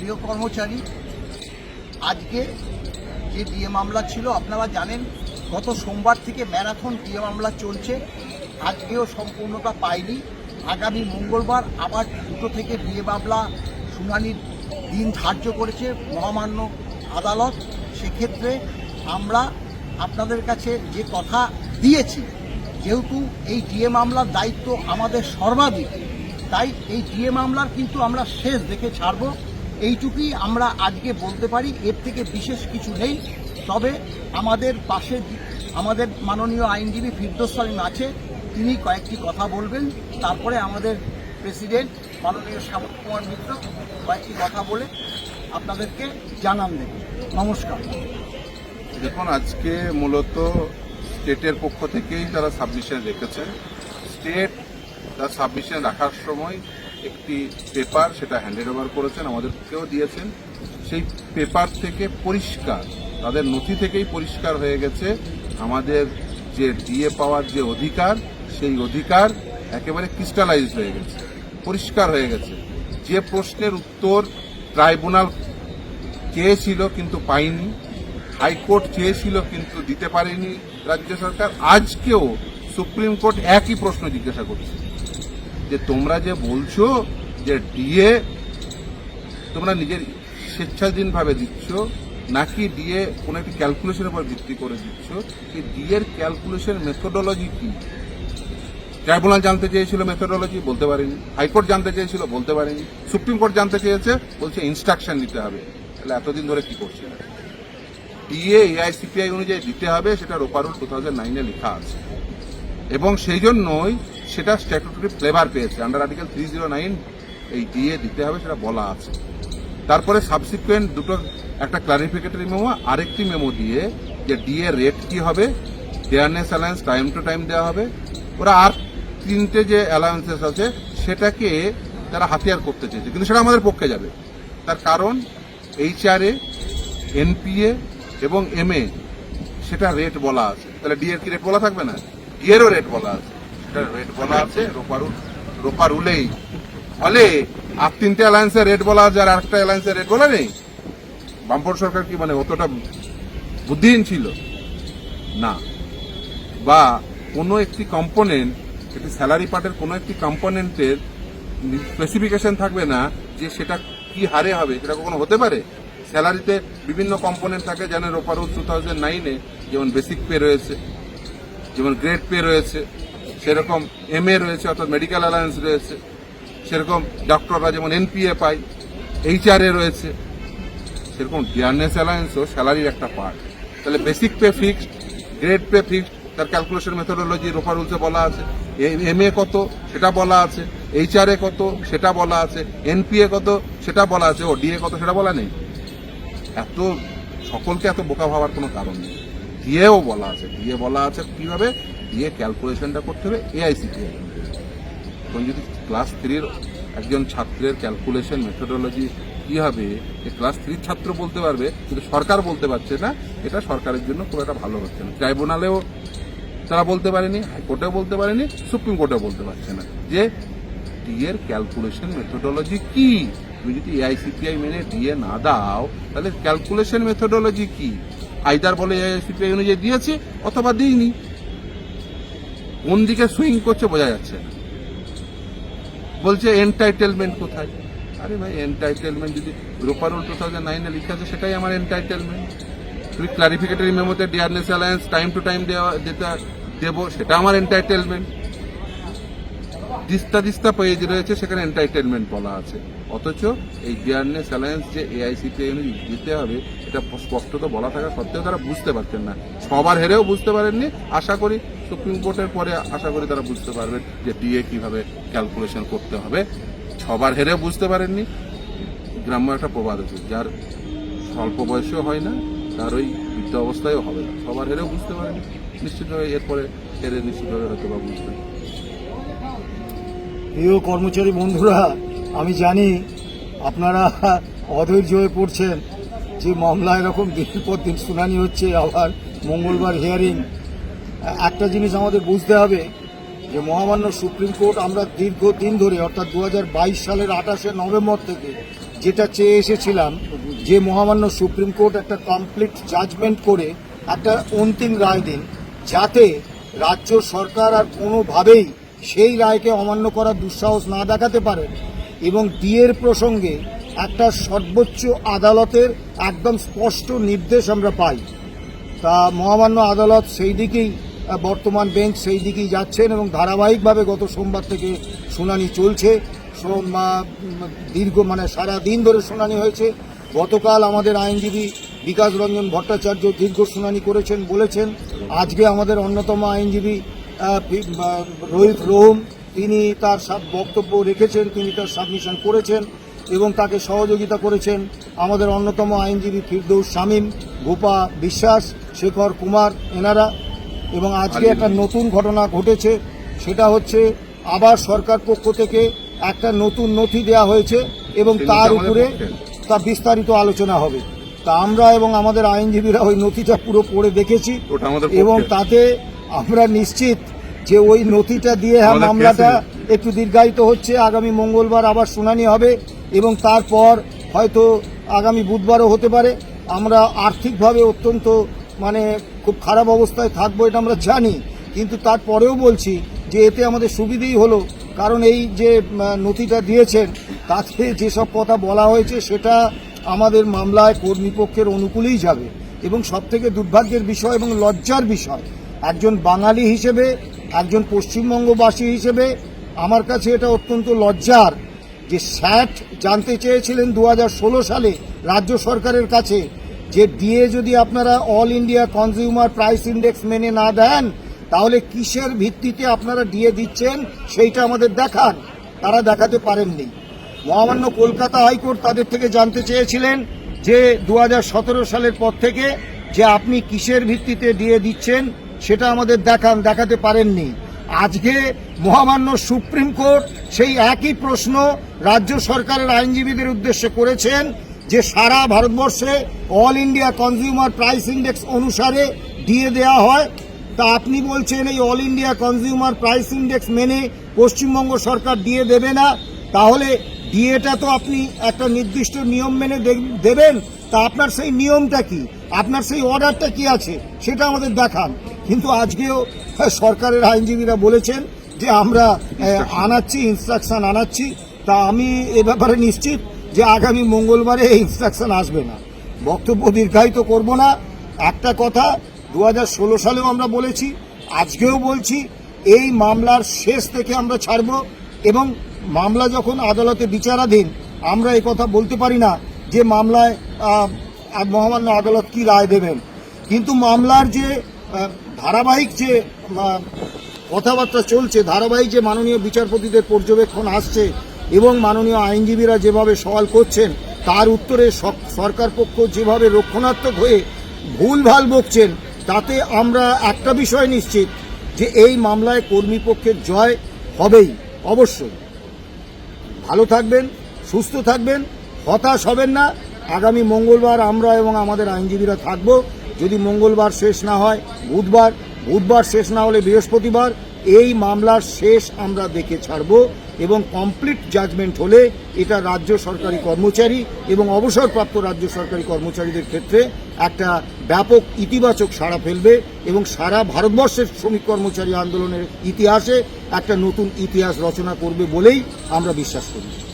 প্রিয় কর্মচারী, আজকে যে ডিএ মামলা ছিল, আপনারা জানেন, গত সোমবার থেকে ম্যারাথন ডিএ মামলা চলছে। আজকেও সম্পূর্ণতা পায়নি আগামী মঙ্গলবার আবার দুটো থেকে ডিএ মামলা শুনানির দিন ধার্য করেছে মহামান্য আদালত। সেক্ষেত্রে আমরা আপনাদের কাছে যে কথা দিয়েছি, যেহেতু এই ডিএ মামলার দায়িত্ব আমাদের সর্বাধিক, তাই এই ডিএ মামলার কিন্তু আমরা শেষ দেখে ছাড়বো। এইটুকুই আমরা আজকে বলতে পারি, এর থেকে বিশেষ কিছু নেই। তবে আমাদের পাশে আমাদের মাননীয় আইনজীবী ফিরদোস সালিম আছে, তিনি কয়েকটি কথা বলবেন। তারপরে আমাদের প্রেসিডেন্ট মাননীয় শ্যামল কুমার মিত্র কয়েকটি কথা বলে আপনাদেরকে জানান দেবেন নমস্কার। দেখুন, আজকে মূলত স্টেটের পক্ষ থেকেই তারা সাবমিশন রেখেছে। স্টেট তার সাবমিশন রাখার সময় একটি পেপার সেটা হ্যান্ডেড ওভার করেছেন, আমাদেরকেও দিয়েছেন। সেই পেপার থেকে পরিষ্কার, তাদের নথি থেকেই পরিষ্কার হয়ে গেছে। আমাদের যে ডিএ পাওয়ার যে অধিকার, সেই অধিকার একেবারে ক্রিস্টালাইজ হয়ে গেছে, পরিষ্কার হয়ে গেছে। যে প্রশ্নের উত্তর ট্রাইব্যুনাল চেয়েছিল কিন্তু পাইনি হাইকোর্ট চেয়েছিল কিন্তু দিতে পারেনি রাজ্য সরকার। আজকেও সুপ্রিম কোর্ট একই প্রশ্ন জিজ্ঞাসা করছে। যে তোমরা যে বলছো যে ডিএ তোমরা নিজের স্বেচ্ছাধীনভাবে দিচ্ছ, নাকি ডিএ কোনো একটি ক্যালকুলেশনের উপর ভিত্তি করে দিচ্ছ, এই ডিএ এর ক্যালকুলেশন মেথোডোলজি কি? ট্রাইব্যুনাল জানতে চেয়েছিল মেথোডোলজি বলতে পারেনি। হাইকোর্ট জানতে চেয়েছিল, বলতে পারেনি। সুপ্রিম কোর্ট জানতে চেয়েছে, বলছে ইনস্ট্রাকশন নিতে হবে। তাহলে এতদিন ধরে কি করছে? ডিএ এআইসিপিআই অনুযায়ী দিতে হবে সেটা রোপারুল টু থাউজেন্ড নাইনে লেখা আছে। এবং সেই জন্যই সেটা স্ট্যাটুটরি ফ্লেভার পেয়েছে। Under article three zero nine এই ডিএ দিতে হবে, সেটা বলা আছে। তারপরে সাবসিকুয়েন্ট দুটো একটা ক্লারিফিকেটরি মেমো আরেকটি মেমো দিয়ে যে ডিএ রেট কি হবে dearness allowance time to time দেওয়া হবে। ওরা আর তিনটে যে অ্যালায়েন্সেস আছে, সেটাকে তারা হাতিয়ার করতে চেয়েছে। কিন্তু সেটা আমাদের পক্ষে যাবে। তার কারণ এইচআরএ এনপিএ এবং এমএ সেটা রেট বলা আছে। তাহলে ডি এর কি রেট বলা থাকবে না? ডি এরও রেট বলা আছে। সেটা রেট বলা আছে রোপারুল রোপারুলেই ফলে আর তিনটে অ্যালায়েন্সের রেট বলা আছে আর একটা অ্যালায়েন্সের রেট বলা নেই। বামপট সরকার কি মানে অতটা বুদ্ধিহীন ছিল? না। বা কোনো একটি কম্পোনেন্ট একটি স্যালারি পার্টের কোনো একটি কম্পোনেন্টের স্পেসিফিকেশন থাকবে না যে সেটা কি হারে হবে, সেটা কখনো হতে পারে। স্যালারিতে বিভিন্ন কম্পোনেন্ট থাকে যেন রোপারুল টু থাউজেন্ড নাইনে যেমন বেসিক পে রয়েছে, যেমন গ্রেড পে রয়েছে। সেরকম এম রয়েছে, অর্থাৎ মেডিকেল অ্যালায়েন্স রয়েছে, সেরকম ডক্টররা যেমন এনপিএ পায় এইচআরএ রয়েছে, সেরকম ডিয়ারনেস অ্যালায়েন্সও স্যালারির একটা পার্ট তাহলে basic pay fixed grade pay fixed তার ক্যালকুলেশন মেথোডোলজি রোফা রুলসে বলা আছে এম এ কত, সেটা বলা আছে এইচআরএ কত, সেটা বলা আছে এনপিএ কত, সেটা বলা আছে, ও ডিএ কত, সেটা বলা নেই। এত, সকলকে এত বোকা ভাবার কোনো কারণ নেই। ডিএও বলা আছে ডিএ বলা আছে কীভাবে? ডিএ ক্যালকুলেশনটা করতে হবে এআইসিটি এখন যদি ক্লাস থ্রির একজন ছাত্রের ক্যালকুলেশন মেথোডোলজি কি হবে, যে ক্লাস থ্রির ছাত্র বলতে পারবে, কিন্তু সরকার বলতে পারছে না, এটা সরকারের জন্য খুব একটা ভালো হচ্ছে না। ট্রাইব্যুনালেও তারা বলতে পারেনি হাইকোর্টেও বলতে পারেনি সুপ্রিম কোর্টেও বলতে পারছে না। যে ডিএর ক্যালকুলেশন মেথোডোলজি কি? তুমি যদি এআইসিপিআই মেনে ডিএ না দাও, তাহলে ক্যালকুলেশন মেথোডোলজি কি? আইদার বলে এআইসিপিআই অনুযায়ী দিয়েছে, অথবা দিইনি। কোন দিকে সুইং করছে বোঝা যাচ্ছে বলছে এন্টাইটেলমেন্ট কোথায়? আরে ভাই এন্টাইটেলমেন্ট যদি রোপারোল টু থাউজেন্ড নাইনে লিখে আছে, সেটাই আমার এন্টাইটেলমেন্ট তুমি clarificatory মেমোতে dearness allowance time to time দেওয়া যেটা দেবো, সেটা আমার এন্টাইটেলমেন্ট দিস্তা দিস্তা পেজ রয়েছে, সেখানে এন্টারটেনমেন্ট বলা আছে। অথচ এই ডিয়ারনেস অ্যালায়েন্স যে এআইসিপি দিতে হবে এটা স্পষ্টত বলা থাকা সত্ত্বেও তারা বুঝতে পারছেন না। সবার হেরেও বুঝতে পারেননি। আশা করি সুপ্রিম কোর্টের পরে আশা করি তারা বুঝতে পারবেন যে ডিএ কীভাবে ক্যালকুলেশন করতে হবে। সবার হেরেও বুঝতে পারেননি। গ্রাম্য একটা প্রবাদ আছে, যার স্বল্প বয়সেও হয় না, তার ওই বৃদ্ধ অবস্থায়ও হবে না। সবার হেরেও বুঝতে পারেনি। নিশ্চিতভাবে এরপরে হেরে নিশ্চিতভাবে হয়তো বা বুঝবেন প্রিয় কর্মচারী বন্ধুরা, আমি জানি আপনারা অধৈর্য হয়ে পড়ছেন যে মামলা এরকম দিনের পর দিন শুনানি হচ্ছে, আবার মঙ্গলবার হিয়ারিং একটা জিনিস আমাদের বুঝতে হবে যে মহামান্য সুপ্রিম কোর্ট আমরা দীর্ঘ দিন ধরে, অর্থাৎ দু হাজার বাইশ সালের আঠাশে নভেম্বর থেকে যেটা চেয়ে এসেছিলাম যে মহামান্য সুপ্রিম কোর্ট একটা কমপ্লিট জাজমেন্ট করে একটা অন্তিম রায় দিন, যাতে রাজ্য সরকার আর কোনোভাবেই সেই রায়কে অমান্য করার দুঃসাহস না দেখাতে পারে এবং বিয়ের প্রসঙ্গে একটা সর্বোচ্চ আদালতের একদম স্পষ্ট নির্দেশ আমরা পাই। তা মহামান্য আদালত সেই দিকেই বর্তমান বেঞ্চ সেই দিকেই যাচ্ছেন এবং ধারাবাহিকভাবে গত সোমবার থেকে শুনানি চলছে। দীর্ঘ মানে সারা দিন ধরে শুনানি হয়েছে। গতকাল আমাদের আইনজীবী বিকাশ রঞ্জন ভট্টাচার্য দীর্ঘ শুনানি করেছেন, বলেছেন, আজকে আমাদের অন্যতম আইনজীবী রোহিত রোহম তিনি তার সব বক্তব্য রেখেছেন তিনি তার সাবমিশন করেছেন এবং তাকে সহযোগিতা করেছেন আমাদের অন্যতম আইনজীবী ফিরদৌস শামীম গোপা বিশ্বাস শেখর কুমার এনারা। এবং আজকে একটা নতুন ঘটনা ঘটেছে সেটা হচ্ছে আবার সরকার পক্ষ থেকে একটা নতুন নথি দেয়া হয়েছে এবং তার উপরে? তা বিস্তারিত আলোচনা হবে। তা আমরা এবং আমাদের আইনজীবীরা ওই নথিটা পুরো পড়ে দেখেছি এবং তাতে আমরা নিশ্চিত যে ওই নথিটা দিয়ে হ্যাঁ মামলাটা একটু দীর্ঘায়িত হচ্ছে আগামী মঙ্গলবার আবার শুনানি হবে এবং তারপর হয়তো আগামী বুধবারও হতে পারে। আমরা আর্থিকভাবে অত্যন্ত মানে খুব খারাপ অবস্থায় থাকব এটা আমরা জানি কিন্তু তারপরেও বলছি যে এতে আমাদের সুবিধেই হলো কারণ এই যে নথিটা দিয়েছেন তাতে যেসব কথা বলা হয়েছে সেটা আমাদের মামলায় কর্মীপক্ষের অনুকূলেই যাবে এবং সবথেকে দুর্ভাগ্যের বিষয় এবং লজ্জার বিষয় একজন বাঙালি হিসেবে একজন পশ্চিমবঙ্গবাসী হিসেবে আমার কাছে এটা অত্যন্ত লজ্জার যে স্যাট জানতে চেয়েছিলেন দু হাজার ষোলো সালে রাজ্য সরকারের কাছে যে ডিএ যদি আপনারা all India consumer price index মেনে না দেন, তাহলে কিসের ভিত্তিতে আপনারা দিয়ে দিচ্ছেন সেইটা আমাদের দেখান। তারা দেখাতে পারেননি। মহামান্য কলকাতা হাইকোর্ট তাদের থেকে জানতে চেয়েছিলেন যে দু হাজার সতেরো সালের পর থেকে যে আপনি কিসের ভিত্তিতে দিয়ে দিচ্ছেন সেটা আমাদের দেখান দেখাতে পারেননি। আজকে মহামান্য সুপ্রিম কোর্ট সেই একই প্রশ্ন রাজ্য সরকারের আইনজীবীদের উদ্দেশ্যে করেছেন যে সারা ভারতবর্ষে all India consumer price index অনুসারে দিয়ে দেওয়া হয়। তা আপনি বলছেন এই all India consumer price index মেনে পশ্চিমবঙ্গ সরকার দিয়ে দেবে না? তাহলে ডিএটা তো আপনি একটা নির্দিষ্ট নিয়ম মেনে দেবেন। তা আপনার সেই নিয়মটা কি? আপনার সেই অর্ডারটা কি আছে? সেটা আমাদের দেখান। কিন্তু আজকেও সরকারের আইনজীবীরা বলেছেন যে আমরা আনাচ্ছি ইনস্ট্রাকশন আনাচ্ছি। তা আমি এ ব্যাপারে নিশ্চিত যে আগামী মঙ্গলবারে এই ইনস্ট্রাকশন আসবে না। বক্তব্য দীর্ঘায়িত করব না। একটা কথা দু হাজার ষোলো সালেও আমরা বলেছি, আজকেও বলছি, এই মামলার শেষ থেকে আমরা ছাড়ব এবং মামলা যখন আদালতে বিচারাধীন, আমরা এই কথা বলতে পারি না যে মামলায় মহামান্য আদালত কি রায় দেবেন। কিন্তু মামলার যে ধারাবাহিক যে কথাবার্তা চলছে, ধারাবাহিক যে মাননীয় বিচারপতিদের পর্যবেক্ষণ আসছে এবং মাননীয় আইনজীবীরা যেভাবে সওয়াল করছেন, তার উত্তরে সরকার পক্ষ যেভাবে রক্ষণাত্মক হয়ে ভুলভাল বকছেন, তাতে আমরা একটা বিষয় নিশ্চিত যে এই মামলায় কর্মীপক্ষের জয় হবেই, অবশ্যই। ভালো থাকবেন, সুস্থ থাকবেন, হতাশ হবেন না। আগামী মঙ্গলবার আমরা এবং আমাদের আইনজীবীরা থাকব। যদি মঙ্গলবার শেষ না হয়, বুধবার বুধবার শেষ না হলে বৃহস্পতিবার, এই মামলার শেষ আমরা দেখে ছাড়ব এবং কমপ্লিট জাজমেন্ট হলে এটা রাজ্য সরকারি কর্মচারী এবং অবসরপ্রাপ্ত রাজ্য সরকারি কর্মচারীদের ক্ষেত্রে একটা ব্যাপক ইতিবাচক সাড়া ফেলবে এবং সারা ভারতবর্ষের শ্রমিক কর্মচারী আন্দোলনের ইতিহাসে একটা নতুন ইতিহাস রচনা করবে বলেই আমরা বিশ্বাস করি।